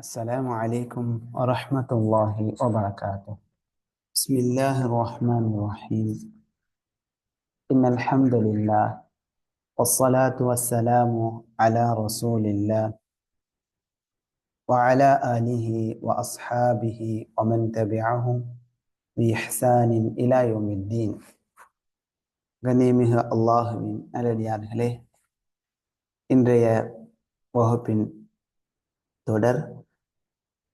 السلام عليكم ورحمة الله وبركاته بسم الله الرحمن الرحيم إن الحمد لله والصلاة والسلام على رسول الله وعلى آله وأصحابه ومن تبعهم بإحسان إلى يوم الدين கண்ணியமிகு அல்லாஹுவின் நல்லடியார்களே இன்றைய வகுப்பின் தொடர்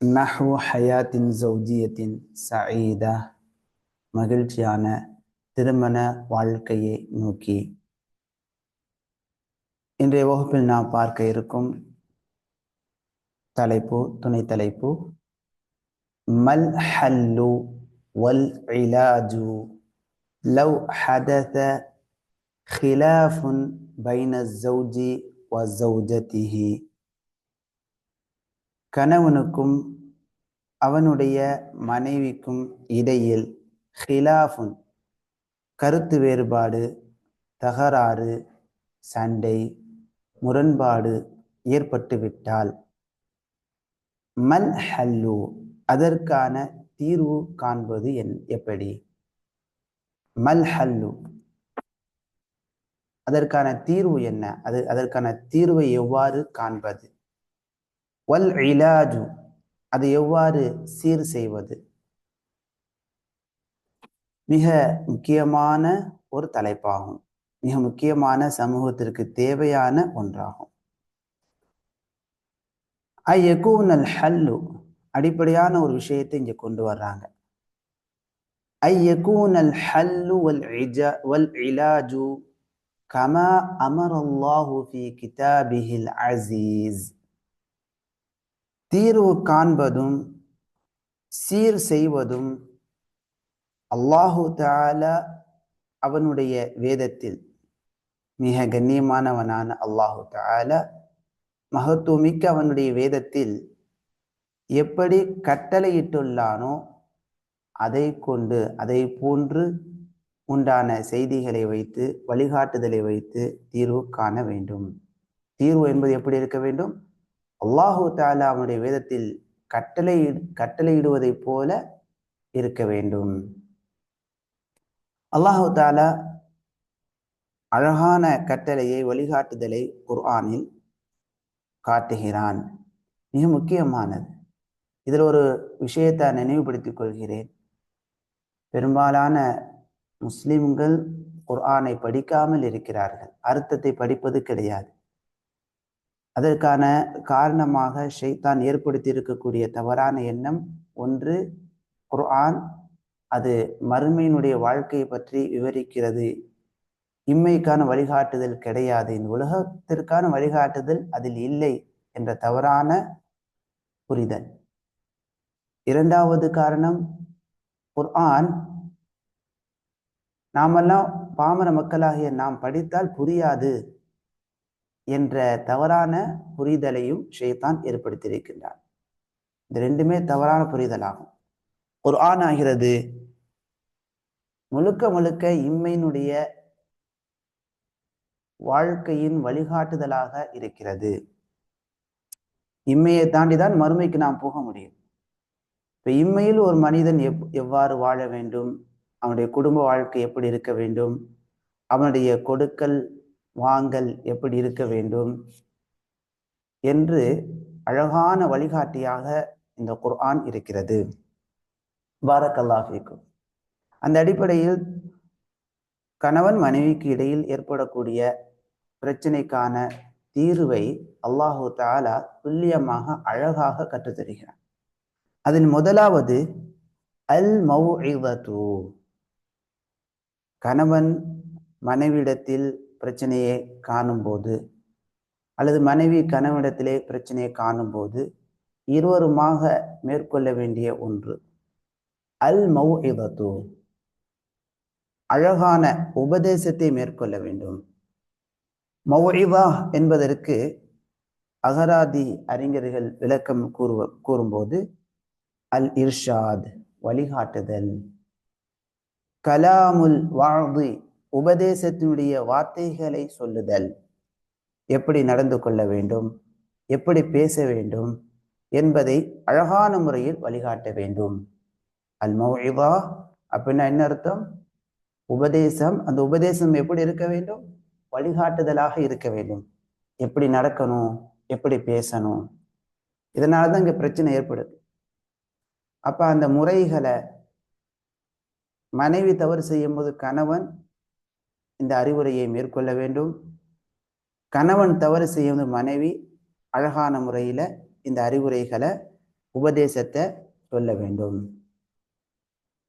நஹு ஹயாத்தின் ஜௌஜியத்தின் சயீதா மகிழ்ச்சியான திருமண வாழ்க்கையை நோக்கி இன்றைய வகுப்பில் நாம் பார்க்க இருக்கும் தலைப்பு துணை தலைப்பு மல் ஹல்லு வல் இலாஜு லவ் ஹதத خلاف بين الزوج وزوجته கணவனுக்கும் அவனுடைய மனைவிக்கும் இடையில் ஹிலாஃபுன் கருத்து வேறுபாடு தகராறு சண்டை முரண்பாடு ஏற்பட்டுவிட்டால் மன் ஹல்லு அதற்கான தீர்வு காண்பது என் எப்படி? மல் ஹல்லு அதற்கான தீர்வு என்ன? அது அதற்கான தீர்வை எவ்வாறு காண்பது? வல் இலாஜு அதை எவ்வாறு சீர் செய்வது? மிக முக்கியமான ஒரு தலைப்பாகும். மிக முக்கியமான சமூகத்திற்கு தேவையான ஒன்றாகும். ஐயகூனல் ஹல்லு அடிப்படையான ஒரு விஷயத்தை இங்க கொண்டு வர்றாங்க. ஐயகூனல் ஹல்லு வல் இஜா வல் இலாஜு கமா அமர் அல்லாஹு ஃபி கிதாபிஹில் அசீஸ் தீர்வு காண்பதும் சீர் செய்வதும் அல்லாஹு தாலா அவனுடைய வேதத்தில் மிக கண்ணியமானவனான அல்லாஹு தாலா மகத்துவமிக்க அவனுடைய வேதத்தில் எப்படி கட்டளையிட்டுள்ளானோ அதை கொண்டு அதை போன்று உண்டான செய்திகளை வைத்து வழிகாட்டுதலை வைத்து தீர்வு காண வேண்டும். தீர்வு என்பது எப்படி இருக்க வேண்டும்? அல்லாஹு தாலா அவனுடைய வேதத்தில் கட்டளை கட்டளையிடுவதைப் போல இருக்க வேண்டும். அல்லாஹு தாலா அழகான கட்டளையை வழிகாட்டுதலை குர்ஆனில் காட்டுகிறான். மிக முக்கியமானது. இதில் ஒரு விஷயத்தை நினைவுபடுத்திக் கொள்கிறேன். பெரும்பாலான முஸ்லிம்கள் குர்ஆனை படிக்காமல் இருக்கிறார்கள். அர்த்தத்தை படிப்பது கிடையாது. அதற்கான காரணமாக ஷைத்தான் ஏற்படுத்தி இருக்கக்கூடிய தவறான எண்ணம் ஒன்று குர்ஆன் அது மறுமையினுடைய வாழ்க்கையை பற்றி விவரிக்கிறது. இம்மைக்கான வழிகாட்டுதல் கிடையாது. இந்த உலகத்திற்கான வழிகாட்டுதல் அதில் இல்லை என்ற தவறான புரிதல். இரண்டாவது காரணம் குர்ஆன் நாமெல்லாம் பாமர மக்களாகிய நாம் படித்தால் புரியாது. என்ற தவறான புரிதலையும் ஷேத்தான் ஏற்படுத்தியிருக்கின்றான். இந்த ரெண்டுமே தவறான புரிதலாகும். ஒரு ஆண் ஆகிறது. முழுக்க முழுக்க இம்மையினுடைய வாழ்க்கையின் வழிகாட்டுதலாக இருக்கிறது. இம்மையை தாண்டிதான் மறுமைக்கு நாம் போக முடியும். இப்போ இம்மையில் ஒரு மனிதன் எப் எவ்வாறு வாழ வேண்டும்? அவனுடைய குடும்ப வாழ்க்கை எப்படி இருக்க வேண்டும்? அவனுடைய கொடுக்கல் வாங்கல் எப்படி இருக்க வேண்டும் என்று அழகான வழிகாட்டியாக இந்த குர்ஆன் இருக்கிறது. பாரக்கல்லாஃபிக்கும் அந்த அடிப்படையில் கணவன் மனைவிக்கு இடையில் ஏற்படக்கூடிய பிரச்சனைக்கான தீர்வை அல்லாஹு தாலா துல்லியமாக அழகாக கற்றுத்தருகிறான். அதில் முதலாவது அல் மௌ கணவன் மனைவியிடத்தில் பிரச்சனையை காணும்போது அல்லது மனைவி கணவனிடத்திலே பிரச்சனையை காணும்போது இருவருமாக மேற்கொள்ள வேண்டிய ஒன்று. அல் மௌ அழகான உபதேசத்தை மேற்கொள்ள வேண்டும். மௌஇவா என்பதற்கு அகராதி அறிஞர்கள் விளக்கம் கூறுவ கூறும்போது அல் இர்ஷாத் வழிகாட்டுதல். கலாமுல் வாழ்தி உபதேசத்தினுடைய வார்த்தைகளை சொல்லுதல். எப்படி நடந்து கொள்ள வேண்டும்? எப்படி பேச வேண்டும்? என்பதை அழகான முறையில் வழிகாட்ட வேண்டும். அல் மௌஇதா அப்படின்னா என்ன அர்த்தம்? உபதேசம். அந்த உபதேசம் எப்படி இருக்க வேண்டும்? வழிகாட்டுதலாக இருக்க வேண்டும். எப்படி நடக்கணும்? எப்படி பேசணும்? இதனால தான் இங்க பிரச்சனை ஏற்படுது. அப்ப அந்த முறைகளை மனைவி தவறு செய்யும் போது கணவன் இந்த அறிவுரையை மேற்கொள்ள வேண்டும். கணவன் தவறு செய்யும் மனைவி அழகான முறையில் இந்த அறிவுரைகளை உபதேசத்தை சொல்ல வேண்டும்.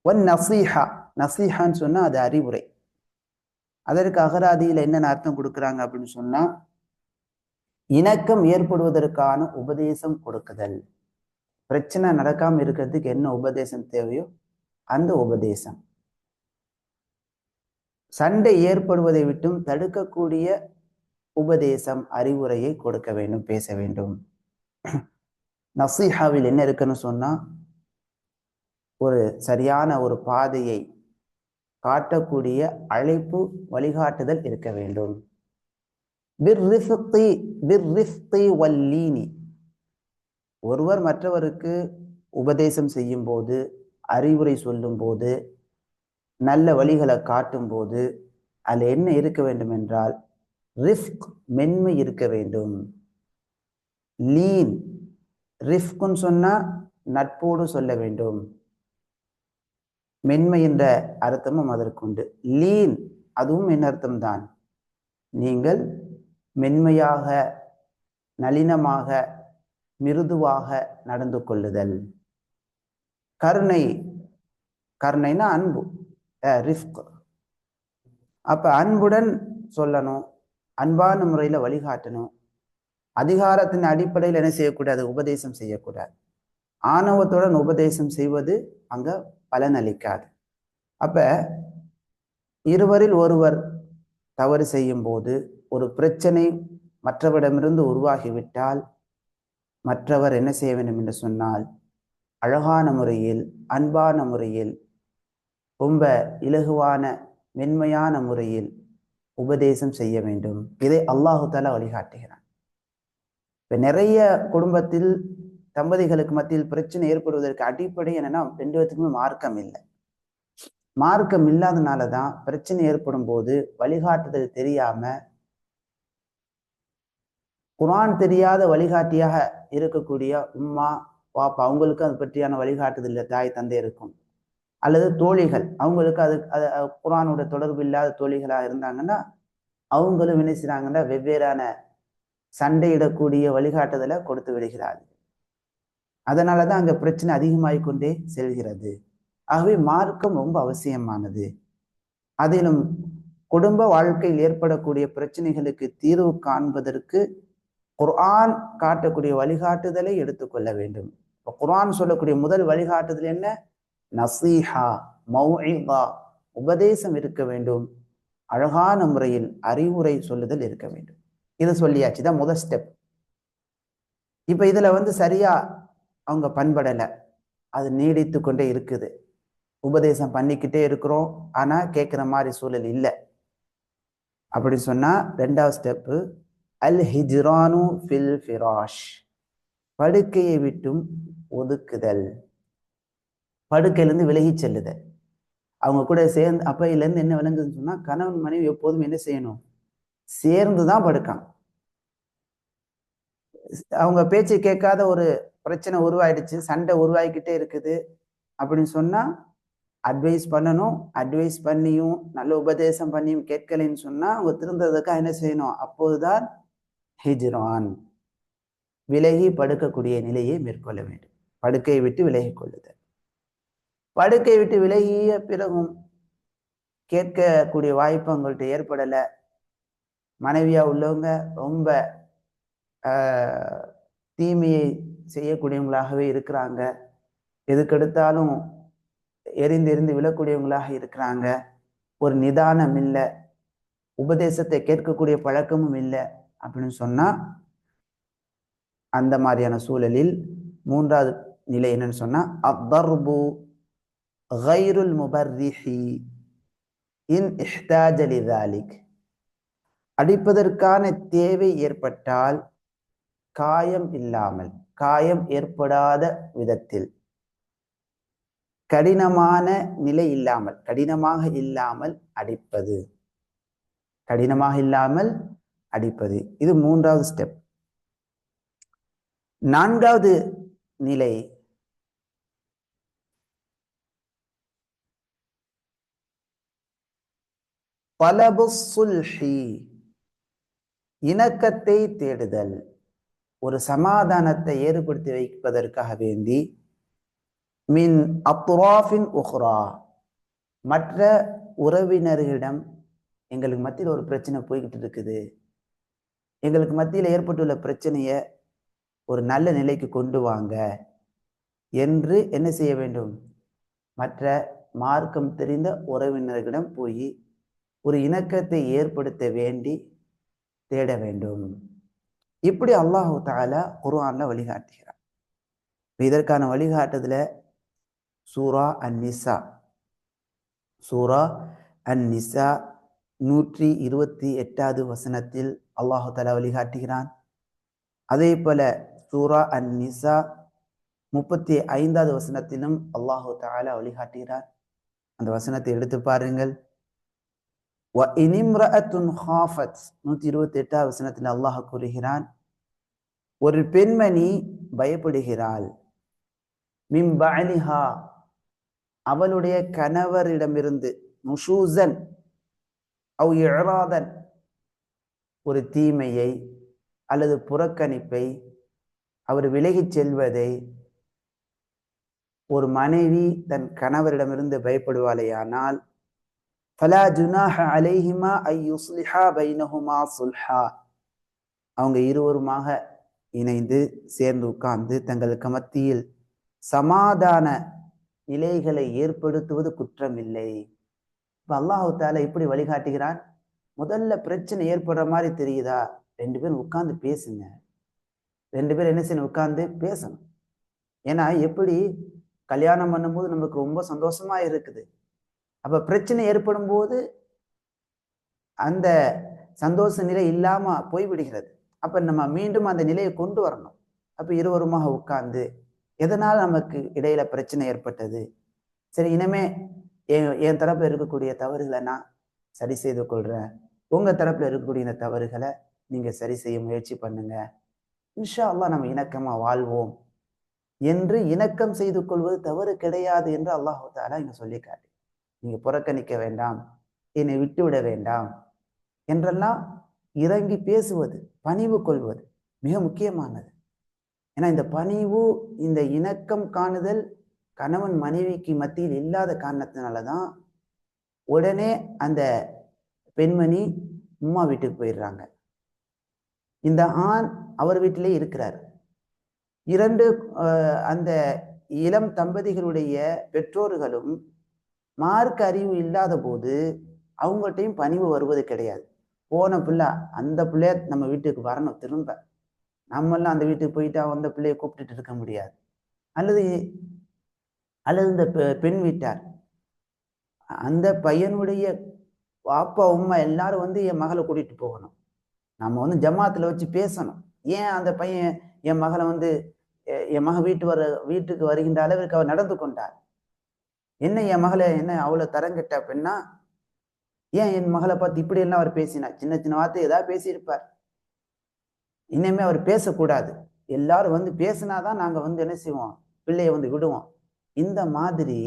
ஒன் நசீஹா நசீஹான்னு சொன்னால் அது அறிவுரை. அதற்கு அகராதியில் என்னென்ன அர்த்தம் கொடுக்குறாங்க அப்படின்னு சொன்னால் இணக்கம் ஏற்படுவதற்கான உபதேசம் கொடுக்குதல். பிரச்சனை நடக்காமல் இருக்கிறதுக்கு என்ன உபதேசம் தேவையோ அந்த உபதேசம். சண்டை ஏற்படுவதை விட்டும் தடுக்கக்கூடிய உபதேசம் அறிவுரையை கொடுக்க வேண்டும் பேச வேண்டும். நசீஹாவில் என்ன இருக்குன்னு சொன்னா ஒரு சரியான ஒரு பாதையை காட்டக்கூடிய அழைப்பு வழிகாட்டுதல் இருக்க வேண்டும். வல்லீனி ஒருவர் மற்றவருக்கு உபதேசம் செய்யும் போது அறிவுரை சொல்லும் போது நல்ல வழிகளை காட்டும் போது அதில் என்ன இருக்க வேண்டும் என்றால் ரிஸ்க் மென்மை இருக்க வேண்டும். லீன் ரிஸ்க்குன்னு சொன்னால் நட்போடு சொல்ல வேண்டும். மென்மை என்ற அர்த்தமும் அதற்குண்டு லீன் அதுவும் என்ன அர்த்தம் தான் நீங்கள் மென்மையாக நளினமாக மிருதுவாக நடந்து கொள்ளுதல். கருணை கருணைனா அன்பு. ரிஃப்க் அப்போ அன்புடன் சொல்லணும். அன்பான முறையில் வழிகாட்டணும். அதிகாரத்தின் அடிப்படையில் என்ன செய்யக்கூடாது? உபதேசம் செய்யக்கூடாது. ஆணவத்துடன் உபதேசம் செய்வது அங்கே பலனளிக்காது. அப்போ இருவரில் ஒருவர் தவறு செய்யும் போது ஒரு பிரச்சனை மற்றவரிடமிருந்து உருவாகிவிட்டால் மற்றவர் என்ன செய்ய வேண்டும் என்று சொன்னால் அழகான முறையில் அன்பான முறையில் ரொம்ப இலகுவான மென்மையான முறையில் உபதேசம் செய்ய வேண்டும். இதை அல்லாஹு தாலா வழிகாட்டுகிறான். இப்ப நிறைய குடும்பத்தில் தம்பதிகளுக்கு மத்தியில் பிரச்சனை ஏற்படுவதற்கு அடிப்படை என்னன்னா ரெண்டு பேத்துக்குமே மார்க்கம் இல்லை. மார்க்கம் இல்லாதனால தான் பிரச்சனை ஏற்படும் போது வழிகாட்டுதல் தெரியாம குரான் தெரியாத வழிகாட்டியாக இருக்கக்கூடிய உம்மா பாப்பா அவங்களுக்கு அது பற்றியான வழிகாட்டுதல் இல்லை தாய் தந்தை இருக்கும். அல்லது தோழிகள் அவங்களுக்கு அது அது குரானோட தொடர்பு இல்லாத தோழிகளாக இருந்தாங்கன்னா அவங்களும் என்ன செய்கிறாங்கன்னா வெவ்வேறான சண்டையிடக்கூடிய வழிகாட்டுதலை கொடுத்து விடுகிறார்கள். அதனாலதான் அங்கே பிரச்சனை அதிகமாகிக் கொண்டே செல்கிறது. ஆகவே மார்க்கம் ரொம்ப அவசியமானது. அதிலும் குடும்ப வாழ்க்கையில் ஏற்படக்கூடிய பிரச்சனைகளுக்கு தீர்வு காண்பதற்கு குர்ஆன் காட்டக்கூடிய வழிகாட்டுதலை எடுத்துக்கொள்ள வேண்டும். இப்போ குர்ஆன் சொல்லக்கூடிய முதல் வழிகாட்டுதல் என்ன? நசீஹா மௌஇதா உபதேசம் இருக்க வேண்டும். அழகான முறையில் அறிவுரை சொல்லுதல் இருக்க வேண்டும். இதை சொல்லியாச்சு தான் முதல் ஸ்டெப் இப்போ இதில் வந்து சரியா அவங்க பண்படலை. அது நீடித்து கொண்டே இருக்குது. உபதேசம் பண்ணிக்கிட்டே இருக்கிறோம் ஆனால் கேட்குற மாதிரி சூழல் இல்லை. அப்படி சொன்னால் ரெண்டாவது ஸ்டெப்பு அல் ஹிஜ்ரானு ஃபில் ஃபிராஷ் படுக்கையை விட்டும் ஒதுக்குதல். படுக்கையிலேருந்து விலகி செல்லுது. அவங்க கூட சேர்ந்து அப்பையிலேருந்து என்ன விளங்குதுன்னு சொன்னால் கணவன் மனைவி எப்போதும் என்ன செய்யணும்? சேர்ந்து தான் படுக்கான் அவங்க பேச்சு கேட்காத ஒரு பிரச்சனை உருவாயிடுச்சு சண்டை உருவாகிக்கிட்டே இருக்குது அப்படின்னு சொன்னால் அட்வைஸ் பண்ணணும் அட்வைஸ் பண்ணியும் நல்ல உபதேசம் பண்ணியும் கேட்கலைன்னு சொன்னால் அவங்க திருந்ததுக்காக என்ன செய்யணும்? அப்போதுதான் ஹிஜ்ரான் விலகி படுக்கக்கூடிய நிலையை மேற்கொள்ள வேண்டும். படுக்கையை விட்டு விலகி கொள்ளுதல். படுக்கை விட்டு விலகிய பிறகும் கேட்கக்கூடிய வாய்ப்பு உங்கள்கிட்ட ஏற்படலை. மனைவியா உள்ளவங்க ரொம்ப தீமையை செய்யக்கூடியவங்களாகவே இருக்கிறாங்க. எதுக்கெடுத்தாலும் எரிந்து எரிந்து விழக்கூடியவங்களாக இருக்கிறாங்க. ஒரு நிதானம் இல்லை. உபதேசத்தை கேட்கக்கூடிய பழக்கமும் இல்லை அப்படின்னு சொன்னால் அந்த மாதிரியான சூழலில் மூன்றாவது நிலை என்னன்னு சொன்னால் அப்தர்பு கைருல் முபர்ரிஹி இன் இஹ்தாஜ அடிப்பதற்கான தேவை ஏற்பட்டால் காயம் இல்லாமல் காயம் ஏற்படாத விதத்தில். கடினமான நிலை இல்லாமல் கடினமாக இல்லாமல் அடிப்பது. கடினமாக இல்லாமல் அடிப்பது. இது மூன்றாவது ஸ்டெப் நான்காவது நிலை பலபு சுல்ஹி இணக்கத்தை தேடுதல். ஒரு சமாதானத்தை ஏற்படுத்தி வைப்பதற்காக வேண்டி மின் அப்ராஃபின் உஹ்ரா மற்ற உறவினர்களிடம் எங்களுக்கு மத்தியில் ஒரு பிரச்சனை போய்கிட்டு இருக்குது. எங்களுக்கு மத்தியில் ஏற்பட்டுள்ள பிரச்சனையை ஒரு நல்ல நிலைக்கு கொண்டு வாங்க என்று என்ன செய்ய வேண்டும்? மற்ற மார்க்கம் தெரிந்த உறவினர்களிடம் போய் ஒரு இணக்கத்தை ஏற்படுத்த வேண்டி தேட வேண்டும். இப்படி அல்லாஹு தாலா குர்ஆன்ல வழிகாட்டுகிறார். இதற்கான வழிகாட்டுதல சூரா அன் நிசா சூரா அன் நிசா நூற்றி இருபத்தி எட்டாவது வசனத்தில் அல்லாஹு தாலா வழிகாட்டுகிறான். அதே போல சூரா அன் நிசா முப்பத்தி ஐந்தாவது வசனத்திலும் அல்லாஹு தாலா வழிகாட்டுகிறார் அந்த வசனத்தை எடுத்து பாருங்கள். நூத்தி இருபத்தி எட்டாவது வசனத்தில் அல்லாஹ் கூறுகிறான் ஒரு பெண்மணி பயப்படுகிறாள். மிம்பலிஹா அவளுடைய கணவரிடமிருந்து முஷூசன் அவ் இழராதன் ஒரு தீமையை அல்லது புறக்கணிப்பை அவர் விலகிச் செல்வதை ஒரு மனைவி தன் கணவரிடமிருந்து பயப்படுவாளேயானால் ஃபலா ஜுனாஹ அலைஹிமா ஐ யுஸ்லிஹா பைனஹுமா சுல்ஹா அவங்க இருவருமாக இணைந்து சேர்ந்து உட்கார்ந்து தங்களுக்கு மத்தியில் சமாதான நிலைகளை ஏற்படுத்துவது குற்றமில்லை. இப்போ அல்லாஹு தாலா இப்படி வழிகாட்டுகிறான் முதல்ல பிரச்சனை ஏற்படுற மாதிரி தெரியுதா? ரெண்டு பேரும் உட்கார்ந்து பேசுங்க. ரெண்டு பேரும் என்ன செய்யணும்? உட்கார்ந்து பேசணும். ஏன்னா எப்படி கல்யாணம் பண்ணும்போது நமக்கு ரொம்ப சந்தோஷமா இருக்குது. அப்போ பிரச்சனை ஏற்படும் போது அந்த சந்தோஷ நிலை இல்லாமல் போய்விடுகிறது. அப்போ நம்ம மீண்டும் அந்த நிலையை கொண்டு வரணும். அப்போ இருவருமாக உட்கார்ந்து எதனால் நமக்கு இடையில பிரச்சனை ஏற்பட்டது? சரி இனிமே என் என் தரப்பில் இருக்கக்கூடிய தவறுகளை நான் சரி செய்து கொள்றேன். உங்கள் தரப்பில் இருக்கக்கூடிய இந்த தவறுகளை நீங்கள் சரி செய்ய முயற்சி பண்ணுங்க. இன்ஷா அல்லாஹ் நம்ம இணக்கமாக வாழ்வோம். என்று இணக்கம் செய்து கொள்வது தவறு கிடையாது என்று அல்லாஹு தாலா இங்கே சொல்லி நீங்கள் நீங்க புறக்கணிக்க வேண்டாம். என்னை விட்டு விட வேண்டாம். என்றெல்லாம் இறங்கி பேசுவது பணிவு கொள்வது மிக முக்கியமானது. ஏன்னா இந்த பணிவு இந்த இணக்கம் காணுதல் கணவன் மனைவிக்கு மத்தியில் இல்லாத காரணத்தினால தான் உடனே அந்த பெண்மணி உம்மா வீட்டுக்கு போயிடுறாங்க. இந்த ஆண் அவர் வீட்டிலே இருக்கிறார். இரண்டு அந்த இளம் தம்பதிகளுடைய பெற்றோர்களும் மார்க் அறிவு இல்லாத போது அவங்கள்ட்டையும் பணிவு வருவது கிடையாது. போன பிள்ளை அந்த பிள்ளைய நம்ம வீட்டுக்கு வரணும் திரும்ப. நம்மெல்லாம் அந்த வீட்டுக்கு போயிட்டா அந்த பிள்ளைய கூப்பிட்டுட்டு இருக்க முடியாது. அல்லது அல்லது இந்த பெண் வீட்டார். அந்த பையனுடைய அப்பா உம்மா எல்லாரும் வந்து என் மகளை கூட்டிட்டு போகணும். நம்ம வந்து ஜமாத்துல வச்சு பேசணும். ஏன் அந்த பையன் என் மகளை வந்து என் மக வீட்டு வர வீட்டுக்கு வருகின்ற அளவிற்கு அவர் நடந்து கொண்டார் என்ன என் மகளை என்ன அவ்வளவு தரங்கிட்ட அப்படின்னா ஏன் என் மகளை பார்த்து இப்படி எல்லாம் அவர் பேசினார்? சின்ன சின்ன வார்த்தை ஏதாவது பேசியிருப்பார். இனிமே அவர் பேசக்கூடாது. எல்லாரும் வந்து பேசினாதான் நாங்கள் வந்து என்ன செய்வோம்? பிள்ளைய வந்து விடுவோம். இந்த மாதிரி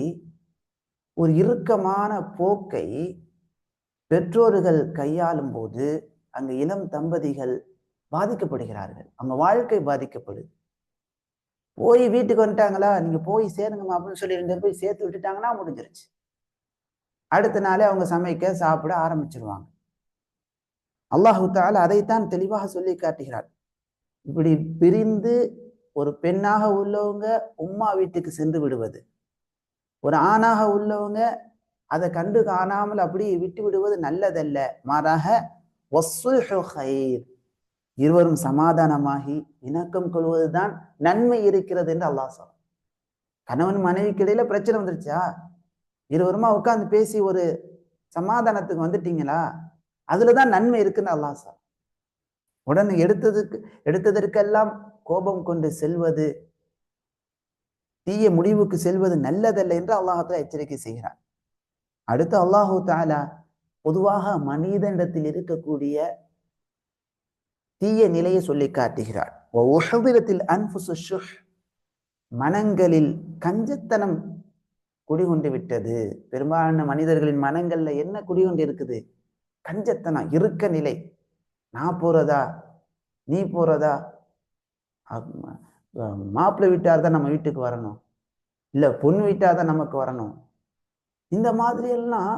ஒரு இறுக்கமான போக்கை பெற்றோர்கள் கையாளும் போது அங்கே இளம் தம்பதிகள் பாதிக்கப்படுகிறார்கள். அவங்க வாழ்க்கை பாதிக்கப்படுது. போய் வீட்டுக்கு வந்துட்டாங்களா? நீங்க போய் சேருங்கம்மா அப்படின்னு சொல்லி ரெண்டு போய் சேர்த்து விட்டுட்டாங்கன்னா முடிஞ்சிருச்சு. அடுத்த நாளே அவங்க சமைக்க சாப்பிட ஆரம்பிச்சிருவாங்க. அல்லாஹு அதைத்தான் தெளிவாக சொல்லி காட்டுகிறார். இப்படி பிரிந்து ஒரு பெண்ணாக உள்ளவங்க உம்மா வீட்டுக்கு சென்று விடுவது. ஒரு ஆணாக உள்ளவங்க அதை கண்டு காணாமல் அப்படி விட்டு விடுவது நல்லதல்ல. மாறாக இருவரும் சமாதானமாகி இணக்கம் கொள்வதுதான் நன்மை இருக்கிறது என்று அல்லாஹ் சொல்ல கணவன் மனைவிக்கு இடையில பிரச்சனை வந்துருச்சா? இருவருமா உட்காந்து பேசி ஒரு சமாதானத்துக்கு வந்துட்டீங்களா? அதுலதான் நன்மை இருக்குன்னு அல்லாஹ் சார் உடனே எடுத்ததுக்கு எடுத்ததற்கெல்லாம் கோபம் கொண்டு செல்வது தீய முடிவுக்கு செல்வது நல்லதல்ல என்று அல்லாஹால எச்சரிக்கை செய்கிறார் அடுத்து அல்லாஹு தாலா பொதுவாக மனிதனிடத்தில் இருக்கக்கூடிய தீய நிலையை சொல்லி காட்டுகிறார் மனங்களில் கஞ்சத்தனம் குடிகொண்டு விட்டது. பெரும்பாலான மனிதர்களின் மனங்கள்ல என்ன குடிகொண்டு இருக்குது? கஞ்சத்தனம் இருக்க நிலை. நான் போறதா? நீ போறதா? மாப்பிள்ளை வீட்டார் தான் நம்ம வீட்டுக்கு வரணும். இல்ல பொண்ணு வீட்டார் தான் நமக்கு வரணும். இந்த மாதிரி எல்லாம்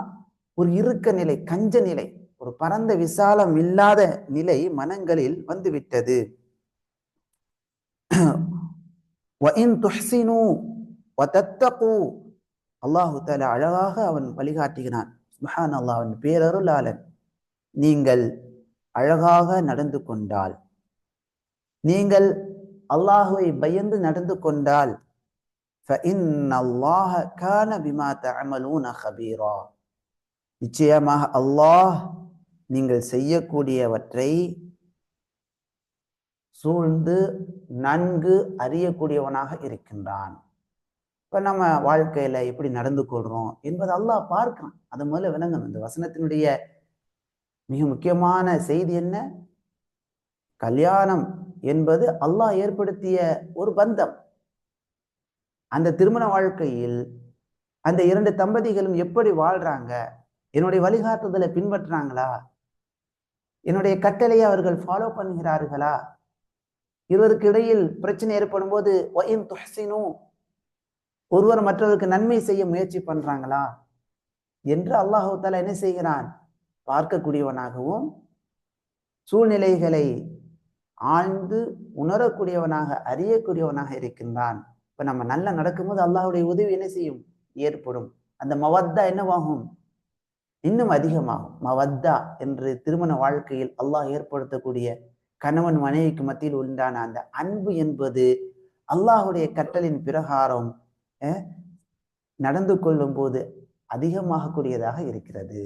ஒரு இருக்க நிலை கஞ்ச நிலை. ஒரு பரந்த விசாலம் இல்லாத நிலை மனங்களில் வந்துவிட்டது. அல்லாஹு தால அழகாக அவன் வழிகாட்டுகிறான் சுஹான் அல்லாஹ் அவன் பேரருளாளன். நீங்கள் அழகாக நடந்து கொண்டால் நீங்கள் அல்லாஹுவை பயந்து நடந்து கொண்டால் நிச்சயமாக அல்லாஹ் நீங்கள் செய்யக்கூடியவற்றை சூழ்ந்து நன்கு அறியக்கூடியவனாக இருக்கின்றான். இப்போ நம்ம வாழ்க்கையில் எப்படி நடந்து கொள்கிறோம் என்பதை அல்லாஹ் பார்க்கிறான். அது முதல்ல விளங்கணும். இந்த வசனத்தினுடைய மிக முக்கியமான செய்தி என்ன? கல்யாணம் என்பது அல்லாஹ் ஏற்படுத்திய ஒரு பந்தம். அந்த திருமண வாழ்க்கையில் அந்த இரண்டு தம்பதிகளும் எப்படி வாழ்றாங்க? என்னுடைய வழிகாட்டுதலை பின்பற்றுறாங்களா என்னுடைய கட்டளையை அவர்கள் ஃபாலோ பண்ணுகிறார்களா? இருவருக்கு இடையில் பிரச்சனை ஏற்படும் போது ஒருவர் மற்றவருக்கு நன்மை செய்ய முயற்சி பண்றாங்களா? என்று அல்லாஹு தாலா என்ன செய்கிறான்? பார்க்கக்கூடியவனாகவும் சூழ்நிலைகளை ஆழ்ந்து உணரக்கூடியவனாக அறியக்கூடியவனாக இருக்கின்றான். இப்ப நம்ம நல்லா நடக்கும்போது அல்லாஹுடைய உதவி என்ன செய்யும்? ஏற்படும். அந்த மவத்தா என்னவாகும்? இன்னும் அதிகமாகும். மவத்தா என்று திருமண வாழ்க்கையில் அல்லாஹ் ஏற்படுத்தக்கூடிய கணவன் மனைவிக்கு மத்தியில் உண்டான அந்த அன்பு என்பது அல்லாஹுடைய கட்டளின் பிரகாரம் நடந்து கொள்ளும் போது அதிகமாகக்கூடியதாக இருக்கிறது.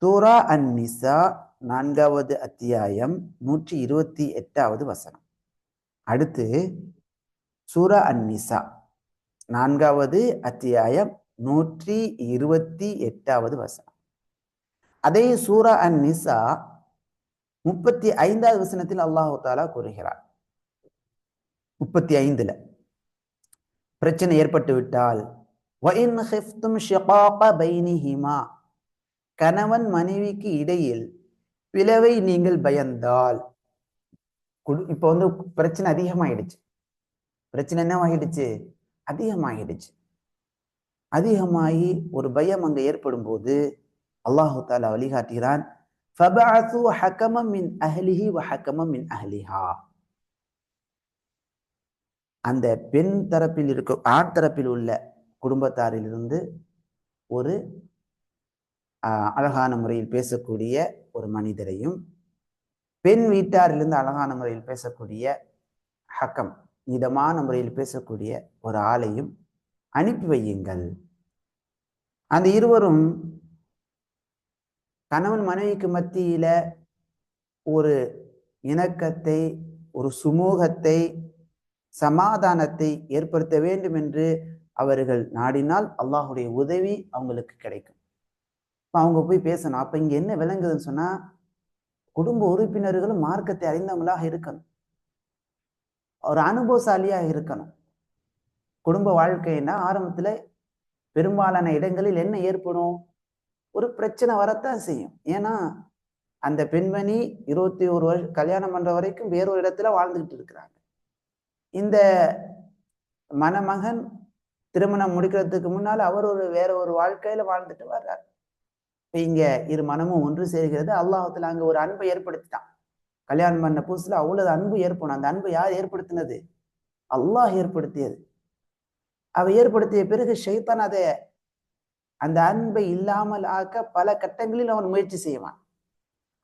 சூரா அன் நிசா நான்காவது அத்தியாயம் நூற்றி இருபத்தி எட்டாவது வசனம். அடுத்து சூரா அன் நிசா நான்காவது அத்தியாயம் நூற்றி இருபத்தி எட்டாவது வசனம். அதே சூரா அன் நிசா முப்பத்தி ஐந்தாவது வசனத்தில் அல்லாஹு தாலா கூறுகிறார். முப்பத்தி ஐந்துல. பிரச்சனை ஏற்பட்டு விட்டால் கணவன் மனைவிக்கு இடையில் பிளவை நீங்கள் பயந்தால் இப்ப வந்து பிரச்சனை அதிகமாயிடுச்சு. பிரச்சனை என்னவாகிடுச்சு அதிகமாகிடுச்சு அதிகமாகி ஒரு பயம் அங்கே ஏற்படும் போது அல்லாஹு தாலா வழிகாட்டுகிறான் அந்த பெண் தரப்பில் இருக்க ஆண் தரப்பில் உள்ள குடும்பத்தாரிலிருந்து ஒரு அழகான முறையில் பேசக்கூடிய ஒரு மனிதரையும் பெண் வீட்டாரிலிருந்து அழகான முறையில் பேசக்கூடிய ஹக்கம் மிதமான முறையில் பேசக்கூடிய ஒரு ஆளையும் அனுப்பி வையுங்கள். அந்த இருவரும் கணவன் மனைவிக்கு மத்தியில ஒரு இணக்கத்தை ஒரு சுமூகத்தை சமாதானத்தை ஏற்படுத்த வேண்டும் என்று அவர்கள் நாடினால் அல்லாஹுடைய உதவி அவங்களுக்கு கிடைக்கும். இப்போ அவங்க போய் பேசணும். அப்போ இங்கே என்ன விளங்குதுன்னு சொன்னால் குடும்ப உறுப்பினர்களும் மார்க்கத்தை அறிந்தவங்களாக இருக்கணும். ஒரு அனுபவசாலியாக இருக்கணும். குடும்ப வாழ்க்கைன்னா ஆரம்பத்துல பெரும்பாலான இடங்களில் என்ன ஏற்படும்? ஒரு பிரச்சனை வரத்தான் செய்யும். ஏன்னா அந்த பெண்மணி இருபத்தி ஒரு வருஷம் கல்யாணம் பண்ற வரைக்கும் வேறொரு இடத்துல வாழ்ந்துகிட்டு இருக்கிறாங்க. இந்த மணமகன் திருமணம் முடிக்கிறதுக்கு முன்னால் அவர் ஒரு வேற ஒரு வாழ்க்கையில வாழ்ந்துட்டு வர்றார். இங்க இரு மனமும் ஒன்று சேர்கிறது. அல்லாஹத்துல அங்க ஒரு அன்பை ஏற்படுத்திட்டான். கல்யாணம் பண்ண புதுசுல அவ்வளவு அன்பு ஏற்படும். அந்த அன்பை யார் ஏற்படுத்தினது? அல்லாஹ் ஏற்படுத்தியது. அவை ஏற்படுத்திய பிறகு ஷைத்தான் அதை அந்த அன்பை இல்லாமல் ஆக்க பல கட்டங்களில் அவன் முயற்சி செய்வான்.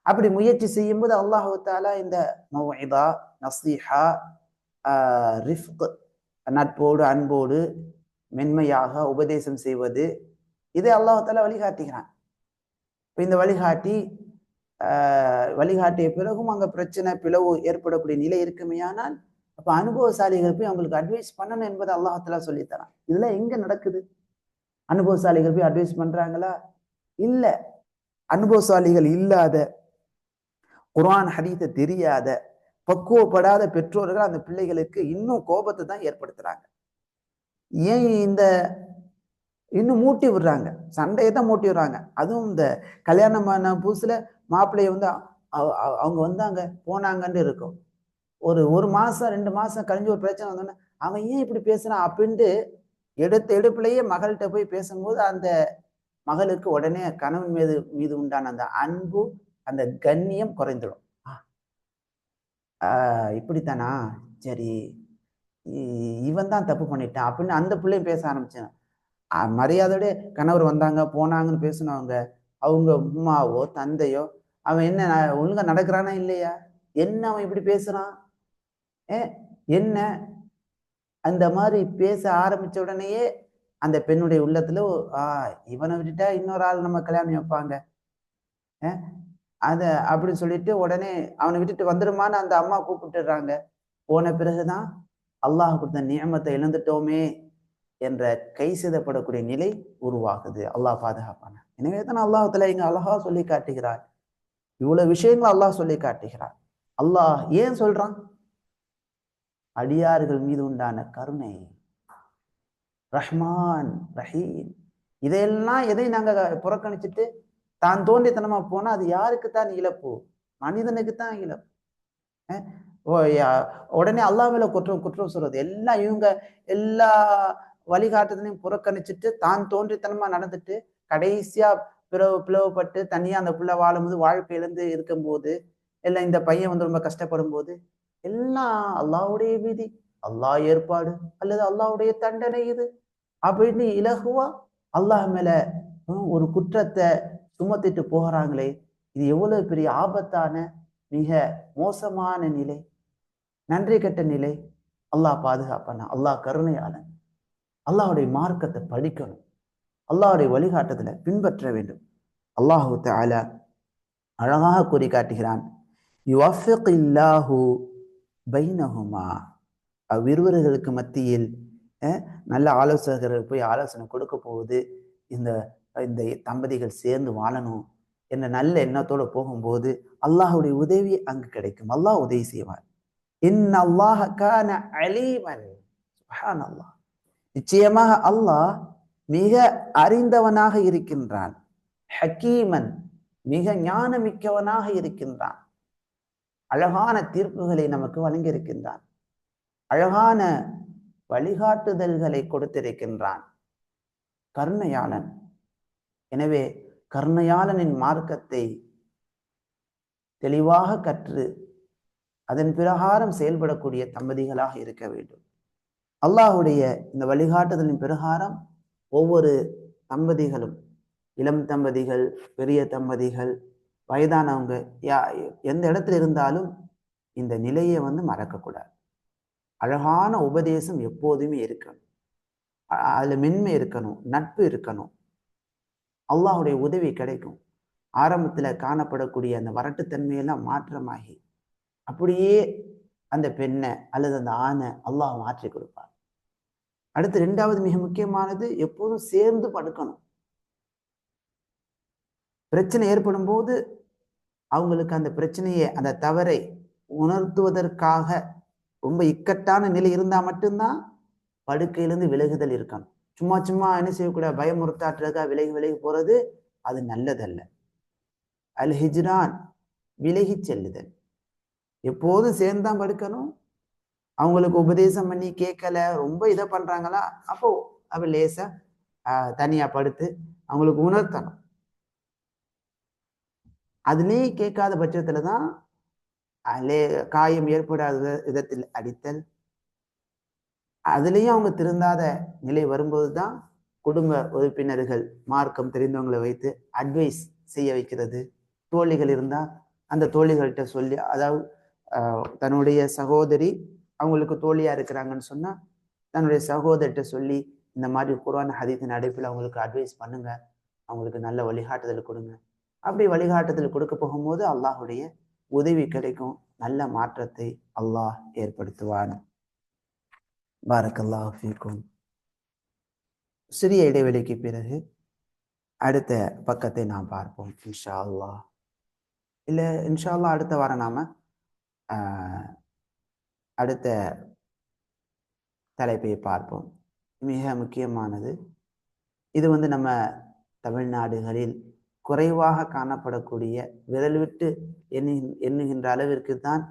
அப்படி முயற்சி செய்யும் போது அல்லாஹு தாலா இந்த மௌஇதா நசீஹா ரிஃப்க் நட்போடு அன்போடு மென்மையாக உபதேசம் செய்வது இதை அல்லாஹு தாலா வழிகாட்டுகிறான். இப்போ இந்த வழிகாட்டி வழிகாட்டிய பிறகும் அங்கே பிரச்சனை பிளவு ஏற்படக்கூடிய நிலை இருக்குமையானால் அப்போ அனுபவசாலிகள் போய் அவங்களுக்கு அட்வைஸ் பண்ணணும் என்பதை அல்லாஹத்துல சொல்லித்தரான். இதெல்லாம் எங்க நடக்குது? அனுபவசாலிகள் போய் அட்வைஸ் பண்றாங்களா? இல்ல. அனுபவசாலிகள் இல்லாத குர்ஆன் ஹதீஸை தெரியாத பக்குவப்படாத பெற்றோர்கள் அந்த பிள்ளைகளுக்கு இன்னும் கோபத்தை தான் ஏற்படுத்துறாங்க. ஏன் இந்த இன்னும் மூட்டி விடுறாங்க. சண்டையை தான் மூட்டி விடுறாங்க. அதுவும் இந்த கல்யாணமான புதுசுல மாப்பிள்ளைய வந்து அவ- அவங்க வந்தாங்க போனாங்கன்னு இருக்கும். ஒரு ஒரு மாசம் ரெண்டு மாசம் கழிஞ்சு ஒரு பிரச்சனை வந்தோடனே அவன் ஏன் இப்படி பேசுறான் அப்படின்ட்டு எடுத்த எடுப்புலயே மகள்கிட்ட போய் பேசும்போது அந்த மகளுக்கு உடனே கணவன் மீது மீது உண்டான அந்த அன்பு அந்த கண்ணியம் குறைந்துடும். இப்படித்தானா? சரி இவன் தான் தப்பு பண்ணிட்டான் அப்படின்னு அந்த பிள்ளையும் பேச ஆரம்பிச்சேன். மரியாதையோட கணவர் வந்தாங்க போனாங்கன்னு பேசினவங்க அவங்க அம்மாவோ தந்தையோ அவன் என்ன ந- ஒழுங்கா நடக்கிறானா இல்லையா? என்ன அவன் இப்படி பேசுறான்? என்ன? அந்த மாதிரி பேச ஆரம்பிச்ச உடனேயே அந்த பெண்ணுடைய உள்ளத்துல ஆ இவனை விட்டுட்டா இன்னொரு ஆள் நம்ம கல்யாணம் வைப்பாங்க. அதை அத அப்படின்னு சொல்லிட்டு உடனே அவனை விட்டுட்டு வந்துடுமான்னு அந்த அம்மா கூப்பிட்டுடுறாங்க. போன பிறகுதான் அல்லாஹ் கொடுத்த நியமத்தை இழந்துட்டோமே என்ற கை சிதப்படக்கூடிய நிலை உருவாகுது. அல்லாஹ் பாதுகாப்பான. எனவே தான் அல்லாஹத்துல இங்க அழகா சொல்லி காட்டுகிறார் இவ்வளவு விஷயங்கள் அல்லாஹ் சொல்லி காட்டுகிறார் அல்லாஹ் ஏன் சொல்றான்? அடியார்கள் மீது உண்டான கருணை. ரஹ்மான் ரஹீம். இதையெல்லாம் எதை நாங்கள் புறக்கணிச்சுட்டு தான் தோன்றித்தனமா போனா அது யாருக்கு தான் இழப்பு. மனிதனுக்கு தான் இழப்பு உடனே அல்லாஹ் மேல குற்றம் குற்றம் சொல்றது. எல்லாம் இவங்க எல்லா வழிகாட்டுதலையும் புறக்கணிச்சுட்டு தான் தோன்றித்தனமா நடந்துட்டு கடைசியா பிளவு பிளவுபட்டு தனியா அந்த பிள்ளை வாழும்போது வாழ்க்கை இழந்து இருக்கும்போது இல்லை இந்த பையன் வந்து ரொம்ப கஷ்டப்படும் போது எல்லாம் அல்லாவுடைய விதி அல்லாஹ் ஏற்பாடு அல்லது அல்லாவுடைய தண்டனை இது. அப்படின்னு இலகுவா? அல்லாஹ் மேல ஒரு குற்றத்தை சுமத்திட்டு போகிறாங்களே இது எவ்வளவு பெரிய ஆபத்தான மிக மோசமான நிலை. நன்றி கெட்ட நிலை. அல்லாஹ் பாதுகாப்பான அல்லாஹ் கருணையாளன் அல்லாஹ்வுடைய மார்க்கத்தை படிக்கணும். அல்லாஹுடைய வழிகாட்டுதலை பின்பற்ற வேண்டும். அல்லாஹு தஆலா அழகாக கூறி காட்டுகிறான் யுவஃபிகில்லாஹு பைனகுமா அவ்விருவர்களுக்கு மத்தியில் அஹ், நல்ல ஆலோசகர்கள் போய் ஆலோசனை கொடுக்க போகுது. இந்த இந்த தம்பதிகள் சேர்ந்து வாழணும். என்ற நல்ல எண்ணத்தோட போகும்போது அல்லாஹுடைய உதவி அங்கு கிடைக்கும். அல்லாஹ் உதவி செய்வார். இன் அல்லாஹக்கான அலீமன். அல்லாஹ் நிச்சயமாக அல்லாஹ் மிக அறிந்தவனாக இருக்கின்றான். ஹக்கீமன் மிக ஞானமிக்கவனாக இருக்கின்றான். அழகான தீர்ப்புகளை நமக்கு வழங்கியிருக்கின்றான். அழகான வழிகாட்டுதல்களை கொடுத்திருக்கின்றான். கருணையாளன். எனவே கருணையாளனின் மார்க்கத்தை தெளிவாக கற்று அதன் பிரகாரம் செயல்படக்கூடிய தம்பதிகளாக இருக்க வேண்டும். அல்லாஹுடைய இந்த வழிகாட்டுதலின் பிரகாரம் ஒவ்வொரு தம்பதிகளும் இளம் தம்பதிகள் பெரிய தம்பதிகள் வயதானவங்க யா எந்த இடத்துல இருந்தாலும் இந்த நிலையை வந்து மறக்கக்கூடாது. அழகான உபதேசம் எப்போதுமே இருக்கணும். அதில் மென்மை இருக்கணும் நட்பு இருக்கணும். அல்லாஹ்வுடைய உதவி கிடைக்கும். ஆரம்பத்தில் காணப்படக்கூடிய அந்த வரட்டுத்தன்மையெல்லாம் மாற்றமாகி அப்படியே அந்த பெண்ணை அல்லது அந்த ஆணை அல்லாஹ் மாற்றி கொடுப்பார் அடுத்து ரெண்டாவது மிக முக்கியமானது எப்போதும் சேர்ந்து படுக்கணும். பிரச்சனை ஏற்படும் போது அவங்களுக்கு அந்த பிரச்சனையை அந்த தவறை உணர்த்துவதற்காக ரொம்ப இக்கட்டான நிலை இருந்தால் மட்டும்தான் படுக்கையிலிருந்து விலகுதல் இருக்கணும். சும்மா சும்மா என்ன செய்யக்கூடாது பயமுறுத்தாற்றுறதுக்காக விலகி விலகி போகிறது அது நல்லதல்ல. அல் ஹிஜ்ரான் விலகி செல்லுதல். எப்போதும் சேர்ந்து தான் படுக்கணும். அவங்களுக்கு உபதேசம் பண்ணி கேட்கல ரொம்ப இதை பண்ணுறாங்களா அப்போ அவள் லேசாக தனியாக படுத்து அவங்களுக்கு உணர்த்தணும். அதுலேயே கேட்காத பட்சத்துல தான் அதிலே காயம் ஏற்படாத விதத்தில் அடித்தல். அதுலேயும் அவங்க திருந்தாத நிலை வரும்போது தான் குடும்ப உறுப்பினர்கள் மார்க்கம் தெரிந்தவங்களை வைத்து அட்வைஸ் செய்ய வைக்கிறது. தோழிகள் இருந்தால் அந்த தோழிகள்கிட்ட சொல்லி அதாவது தன்னுடைய சகோதரி அவங்களுக்கு தோழியாக இருக்கிறாங்கன்னு சொன்னால் தன்னுடைய சகோதரிட்ட சொல்லி இந்த மாதிரி குரான் ஹதீத்தின் அடைப்பில் அவங்களுக்கு அட்வைஸ் பண்ணுங்க. அவங்களுக்கு நல்ல வழிகாட்டுதல் கொடுங்க. அப்படி வழிகாட்டுதல் கொடுக்க போகும்போது அல்லாஹுடைய உதவி கிடைக்கும். நல்ல மாற்றத்தை அல்லாஹ் ஏற்படுத்துவான். பாரக்கல்லாஹ் ஃபீக்கும். சிறிய இடைவெளிக்கு பிறகு அடுத்த பக்கத்தை நாம் பார்ப்போம் இன்ஷா அல்லாஹ். இல்லை இன்ஷா அல்லாஹ் அடுத்த வாரம் நாம அடுத்த தலைப்பை பார்ப்போம். மிக முக்கியமானது இது வந்து நம்ம தமிழ்நாடுகளில் குறைவாக காணப்படக்கூடிய விரல் விட்டு எண்ணு எண்ணுகின்ற அளவிற்கு தான்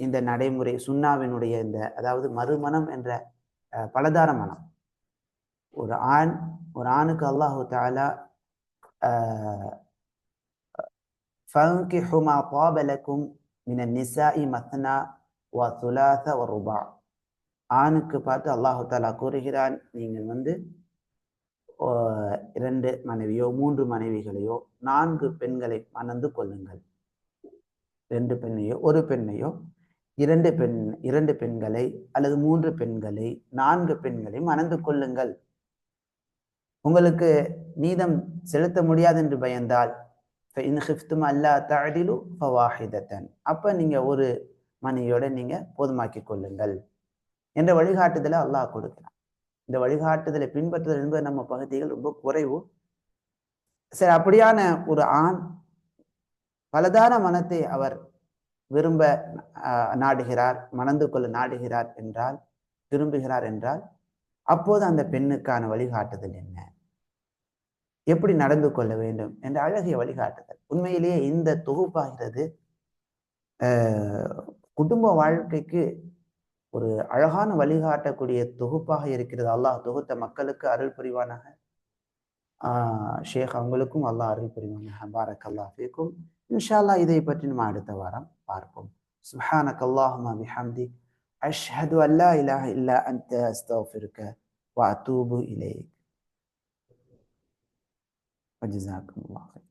இந்த நடைமுறை சுண்ணாவினுடைய இந்த அதாவது மறுமணம் என்ற பலதார மனம் ஒரு ஆண் ஒரு ஆணுக்கு அல்லாஹு தாலா ஃபங்கிஹுமா பாபலக்கும் மின நிசா இ மத்னா வ துலாச ரூபா. ஆணுக்கு பார்த்து அல்லாஹு தாலா கூறுகிறான் நீங்கள் வந்து இரண்டு மனைவியோ மூன்று மனைவிகளையோ நான்கு பெண்களை மணந்து கொள்ளுங்கள். ரெண்டு பெண்ணையோ ஒரு பெண்ணையோ இரண்டு பெண் இரண்டு பெண்களை அல்லது மூன்று பெண்களை நான்கு பெண்களை மணந்து கொள்ளுங்கள். உங்களுக்கு நீதம் செலுத்த முடியாது என்று பயந்தால் அல்லா தடிலு ஃபவாஹிதத்தன். அப்போ நீங்கள் ஒரு மனைவியோட நீங்கள் போதுமாக்கி கொள்ளுங்கள் என்ற வழிகாட்டுதலை அல்லாஹ் கொடுக்கிறான். இந்த வழிகாட்டுதலை பின்பற்றுதல் என்பது நம்ம பகுதிகள் ரொம்ப குறைவு. சரி அப்படியான ஒரு ஆண் பலதான மனத்தை அவர் விரும்ப நாடுகிறார் மணந்து கொள்ள நாடுகிறார் என்றால் விரும்புகிறார் என்றால் அப்போது அந்த பெண்ணுக்கான வழிகாட்டுதல் என்ன? எப்படி நடந்து கொள்ள வேண்டும் என்ற அழகிய வழிகாட்டுதல். உண்மையிலேயே இந்த தொகுப்பாகிறது குடும்ப வாழ்க்கைக்கு ஒரு அழகான வழிகாட்டக்கூடிய தொகுப்பாக இருக்கிறது அல்லாஹ் தொகுத்த மக்களுக்கு அருள் புரிவானாக ஷேக் அவங்களுக்கும் அல்லாஹ் அருள் புரிவானாக பாரக் அல்லாஹ் ஃபீக்கும் இன்ஷால்லா இதை பற்றி நம்ம அடுத்த வாரம் பார்ப்போம் சுஹானக் அல்லாஹுமா பிஹம்தி அஷ்ஹது அல்லா இலாஹ இல்லா அன்த அஸ்தஃபிருக்க வ அத்தூபு இலைக் وجزاكم الله خير